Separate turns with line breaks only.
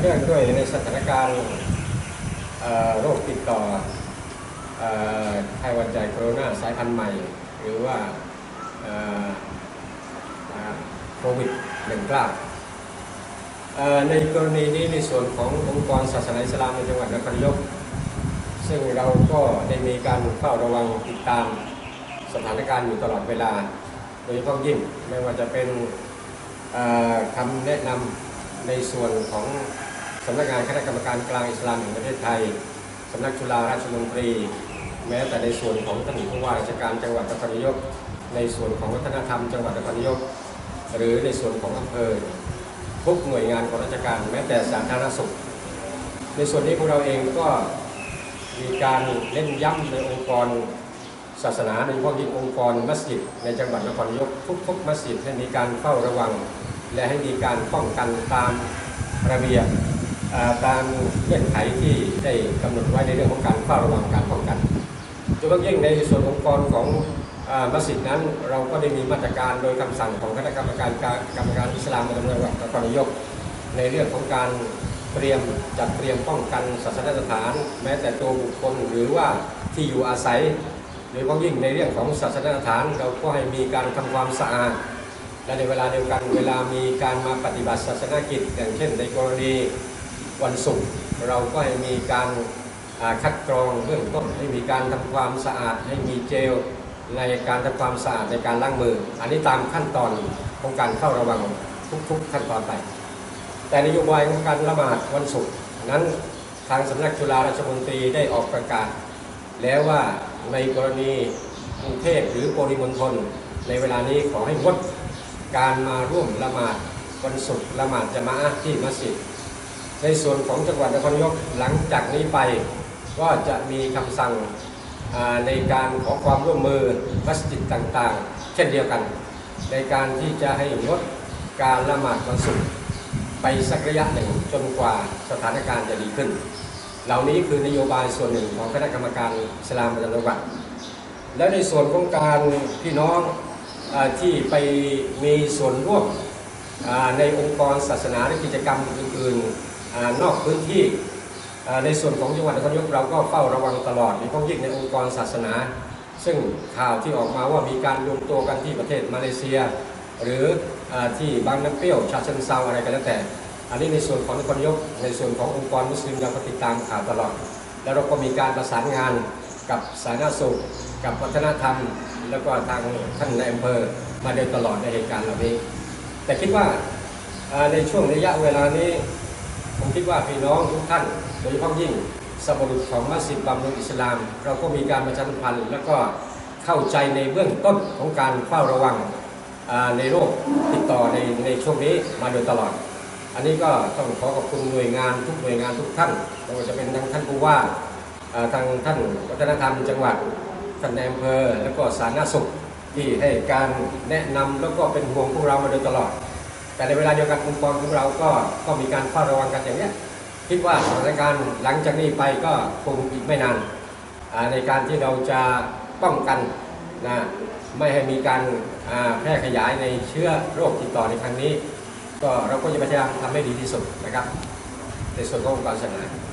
เนื่องด้วยในสถานการณ์โรคติดต่อไข้หวัดใหญ่โคโรนาสายพันธุ์ใหม่ หรือว่าโควิด -19 เอ่อในกรณีนี้ในส่วนขององค์กรศาสนาอิสลามในจังหวัดนครนายกซึ่งเราก็ได้มีการเฝ้าระวังติดตามสถานการณ์อยู่ตลอดเวลา โดยเฉพาะยิ่งไม่ว่าจะเป็นคำแนะนำ ในส่วนของสำนักงานคณะกรรมการกลางอิสลามแห่งประเทศไทยสำนักจุฬาราชมนตรี แม้แต่ในส่วนของท่านผู้ว่าราชการจังหวัดนครนายก ในส่วนของวัฒนธรรมจังหวัดนครนายก หรือในส่วนของอำเภอทุกหน่วยงานของราชการแม้แต่สาธารณสุข ในส่วนนี้พวกเราเองก็มีการเน้นย้ำในองค์กรศาสนาโดยเฉพาะยิ่งองค์กรมัสยิดในจังหวัดนครนายกทุกๆมัสยิดให้มีการเฝ้าระวัง และให้มีการป้องกันตามระเบียบตามเงื่อนไขที่ได้กำหนดไว้ในเรื่องของการเฝ้าระวังการป้องกันโดยเฉพาะยิ่งในส่วนองค์กรของมัสยิดนั้นเราก็ได้มีมาตรการโดยคำสั่งของคณะกรรมการการกรรมการอิสลามในจังหวัดนครนายกในเรื่องของการเตรียมจัดเตรียมป้องกันศาสนสถาน แม้แต่ตัวบุคคลหรือว่าที่อยู่อาศัยโดยเฉพาะยิ่งในเรื่องของศาสนสถานเราก็ให้มีการทำความสะอาด และในเวลาเดียวกันเวลามีการมาปฏิบัติศาสนกิจ อย่างเช่นในกรณีวันศุกร์เราก็ให้มีการาคัดกรองเบื้องต้นให้มีการทำความสะอาดให้มีเจลในการทำความสะอาดในการล้างมือ อันนี้ตามขั้นตอนของการเข้าระวังทุกๆขั้นตอนไป แต่นโยบายของการละหมาดวันศุกร์นั้นทางสำนักจุฬาราชมนตรีได้ออกประกาศ แล้วว่าในกรณีกรุงเทพหรือปริมณฑลในเวลานี้ขอให้งด การมาร่วมละหมาดวันศุกร์ละหมาดจะมาอะห์ที่มัสยิดในส่วนของจังหวัดนครนายกหลังจากนี้ไป ก็จะมีคำสั่งในการขอความร่วมมือมัสยิดต่างๆ เช่นเดียวกัน ในการที่จะให้งดการละหมาดวันศุกร์ไปสักระยะหนึ่งจนกว่าสถานการณ์จะดีขึ้น เหล่านี้คือนโยบายส่วนหนึ่งของคณะกรรมการสลามประจำจังหวัดและในส่วนของการพี่น้อง ที่ไปมีส่วนร่วมในองค์กรศาสนาและกิจกรรมอื่นๆนอกพื้นที่ในส่วนของจังหวัดนครนายกเราก็เฝ้าระวังตลอดโดยเฉพาะยิ่งในองค์กรศาสนา ซึ่งข่าวที่ออกมาว่ามีการรวมตัวกันที่ประเทศมาเลเซีย หรืออที่บางน้ำเปรี้ยวชาเชิงเซาอะไรก็แล้วแต่ อันนี้ในส่วนของนครนายกในส่วนขององค์กรมุสลิมเราก็ติดตามข่าวตลอด แล้วเราก็มีการประสานงานกับสาธารณสุขกับวัฒนธรรม แล้วก็ทางท่านในอำเภอมาโดยตลอดในเหตุการณ์เหล่านี้ แต่คิดว่าในช่วงระยะเวลานี้ ผมคิดว่าพี่น้องทุกท่านโดยเฉพาะยิ่งสมรุษของมัสยิดบำรุงอิสลาม เราก็มีการประชาสัมพันธ์ แล้วก็เข้าใจในเบื้องต้นของการเฝ้าระวังในโรคติดต่อในในช่วงนี้มาโดยตลอด อันนี้ก็ต้องขอขอบคุณหน่วยงานทุกหน่วยงานทุกท่านไม่ว่าจะเป็นทางท่านผู้ว่าทางท่านวัฒนธรรมจังหวัด ท่านในอำเภอแล้วก็สาธารณสุขที่ให้การแนะนำแล้วก็เป็นห่วงพวกเรามาโดยตลอด แต่ในเวลาเดียวกันองค์กรของเราก็ก็มีการเฝ้าระวังกันอย่างนี้คิดว่าสถานการณ์หลังจากนี้ไปก็คงอีกไม่นานในการที่เราจะป้องกันนะไม่ให้มีการแพร่ขยายในเชื้อโรคติดต่อในครั้งนี้ ก็เราก็จะพยายามทำให้ดีที่สุดนะครับในส่วนขององค์กรศาสนา